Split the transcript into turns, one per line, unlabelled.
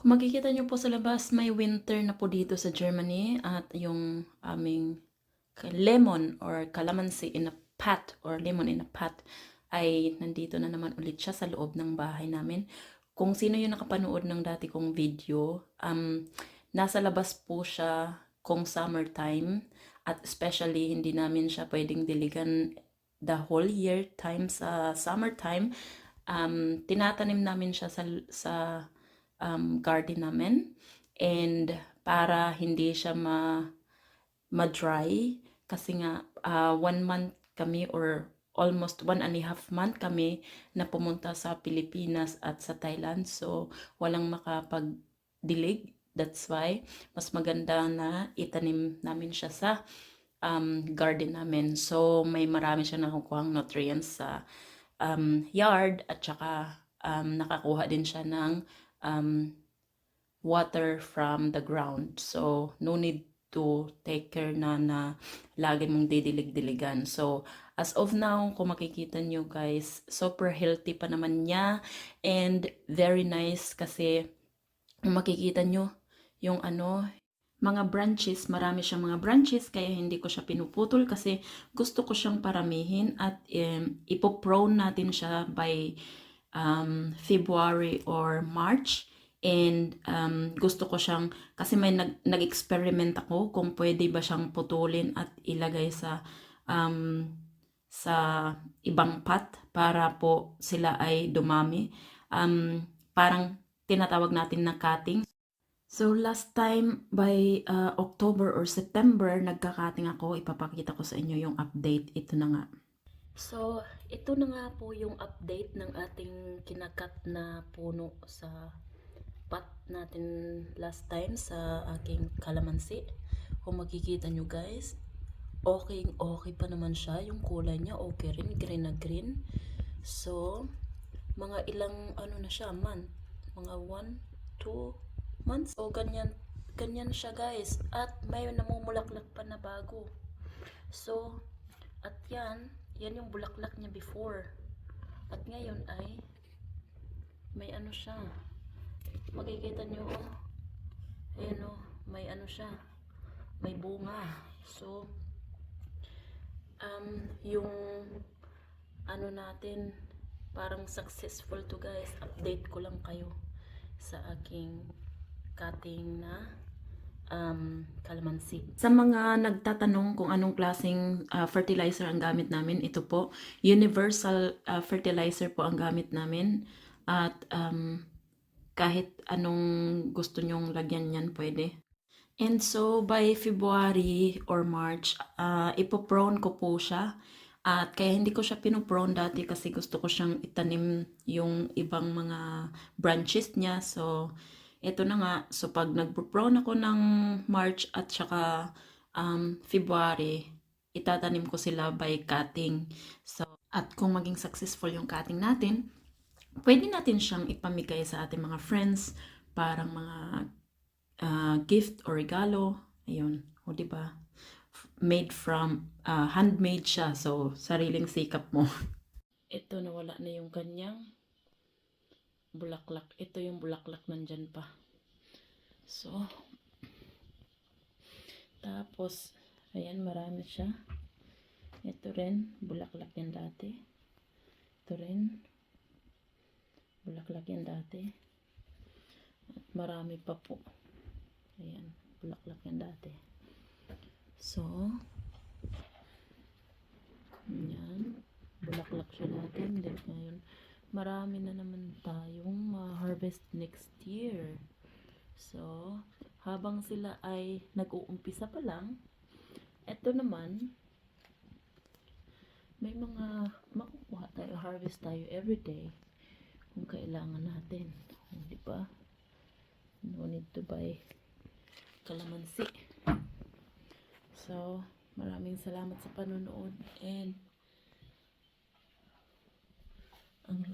Kung makikita niyo po sa labas, may winter na po dito sa Germany at yung aming lemon or calamansi in a pot or lemon in a pot ay nandito na naman ulit siya sa loob ng bahay namin. Kung sino yung nakapanood ng dati kong video, um, nasa labas po siya kung summertime at especially hindi namin siya pwedeng diligan the whole year time sa summertime. Um, tinatanim namin siya sa, sa um, garden namin. And para hindi siya ma ma-dry kasi nga ah, one month kami or almost one and a half month kami na pumunta sa Pilipinas at sa Thailand. So walang makapagdilig. That's why mas maganda na itanim namin siya sa um, garden namin. So may marami siya nakukuhang nutrients sa um, yard at saka um, nakakuha din siya ng um, water from the ground. So, no need to take care na na lagi mong didilig-diligan. So, as of now, kung makikita nyo guys, super healthy pa naman niya and very nice kasi kung makikita nyo yung ano, mga branches, marami siyang mga branches kaya hindi ko siya pinuputol kasi gusto ko siyang paramihin at um, ipoprone natin siya by um, February or March. And um, gusto ko siyang kasi may nag, nag-experiment ako kung pwede ba siyang putulin at ilagay sa um, sa ibang pot para po sila ay dumami. Um, parang tinatawag natin na cutting. So last time by uh, October or September nagkakating ako. Ipapakita ko sa inyo yung update. Ito na nga So ito na nga po yung update ng ating kinakat na puno sa pot natin last time sa aking kalamansi. Kung makikita nyo guys, okay okay pa naman siya. Yung kulay niya okay rin, green na green. So, mga ilang ano na siya, month. Mga 1, 2 months. So, ganyan, ganyan siya guys. At may namumulaklak pa na bago. So, at yan, yan yung bulaklak niya before. At ngayon ay may ano siya, makikita nyo oh. Ayan oh, may ano siya. May bunga. So, um, yung ano natin, parang successful to guys. Update ko lang kayo sa aking cutting na um, calamansi. Sa mga nagtatanong kung anong klaseng uh, fertilizer ang gamit namin, ito po, universal uh, fertilizer po ang gamit namin. At um, kahit anong gusto nyong lagyan yan, pwede. And so, by February or March, uh, ipoprone ko po siya. At kaya hindi ko siya pinoprone dati kasi gusto ko siyang itanim yung ibang mga branches niya. So, ito na nga. So, pag nagpo-prone ako ng March at saka um, February, itatanim ko sila by cutting. So, at kung maging successful yung cutting natin, pwede natin siyang ipamigay sa ating mga friends, parang mga uh, gift or regalo. Ayun, o di ba? Made from, uh, handmade siya. So, sariling sikap mo. Ito, nawala na yung kanyang bulaklak. Ito yung bulaklak nandyan pa. So, tapos, ayan, marami siya. Ito rin, bulaklak yan dati. Ito rin, bulaklak yan dati. At marami pa po. Ayan, bulaklak yan dati. So, yan, bulaklak siya dati. Then ngayon, marami na naman tayong ma-harvest next year. So, habang sila ay nag-uumpisa pa lang, eto naman, may mga makukuha tayo, harvest tayo everyday kung kailangan natin. O, di ba? No need to buy kalamansi. So, maraming salamat sa panonood and ang